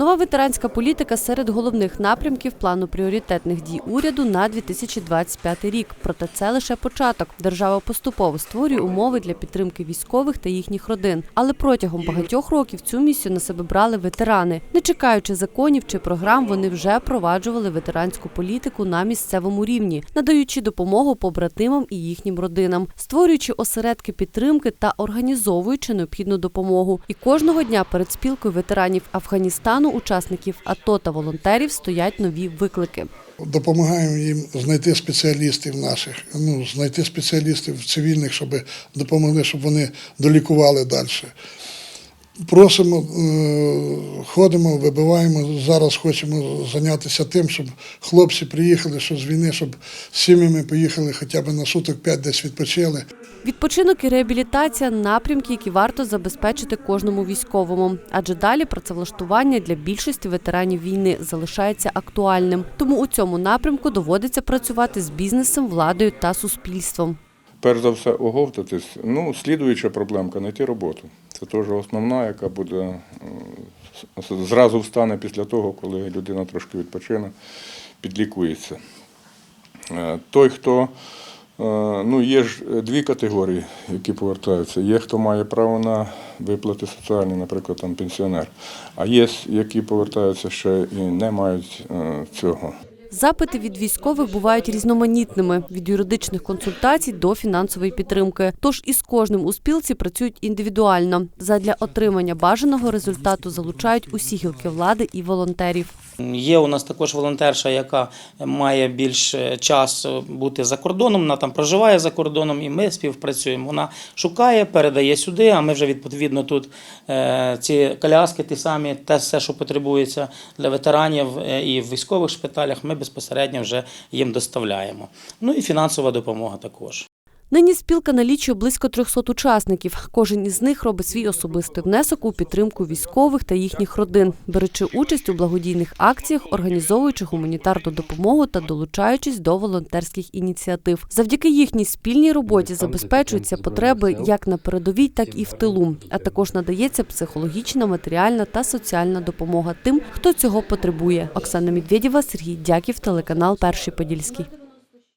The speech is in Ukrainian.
Нова ветеранська політика серед головних напрямків плану пріоритетних дій уряду на 2025 рік. Проте це лише початок. Держава поступово створює умови для підтримки військових та їхніх родин. Але протягом багатьох років цю місію на себе брали ветерани. Не чекаючи законів чи програм, вони вже впроваджували ветеранську політику на місцевому рівні, надаючи допомогу побратимам і їхнім родинам, створюючи осередки підтримки та організовуючи необхідну допомогу. І кожного дня перед спілкою ветеранів Афганістану, учасників АТО та волонтерів стоять нові виклики. Допомагаємо їм знайти спеціалістів наших, ну, знайти спеціалістів цивільних, щоб допомогли, щоб вони долікували далі. Просимо, е, ходимо, вибиваємо. Зараз хочемо зайнятися тим, щоб хлопці приїхали, що з війни, щоб з сім'ями поїхали хоча б на суток 5 десь відпочили. Відпочинок і реабілітація напрямки, які варто забезпечити кожному військовому. Адже далі працевлаштування для більшості ветеранів війни залишається актуальним. Тому у цьому напрямку доводиться працювати з бізнесом, владою та суспільством. Перш за все, оговтатись. Ну, слідуюча проблемка знайти роботу. Це теж основна, яка буде зразу встане після того, коли людина трошки відпочине, підлікується. Е, Той, хто е, ну, є ж дві категорії, які повертаються. Є, хто має право на виплати соціальні, наприклад, там пенсіонер, а є, які повертаються ще і не мають е, цього. Запити від військових бувають різноманітними від юридичних консультацій до фінансової підтримки. Тож із кожним у спілці працюють індивідуально. Задля отримання бажаного результату залучають усі гілки влади і волонтерів. Є у нас також волонтерша, яка має більш часу бути за кордоном. Вона там проживає за кордоном, і ми співпрацюємо. Вона шукає, передає сюди. А ми вже відповідно тут е, ці коляски, ті самі, те все, що потребується для ветеранів е, і в військових шпиталях. Ми безпосередньо вже їм доставляємо. Ну і фінансова допомога також. Нині спілка налічує близько 300 учасників. Кожен із них робить свій особистий внесок у підтримку військових та їхніх родин, беручи участь у благодійних акціях, організовуючи гуманітарну допомогу та долучаючись до волонтерських ініціатив. Завдяки їхній спільній роботі забезпечуються потреби як на передовій, так і в тилу. А також надається психологічна, матеріальна та соціальна допомога тим, хто цього потребує. Оксана Медведєва, Сергій Дяків, телеканал Перший Подільський.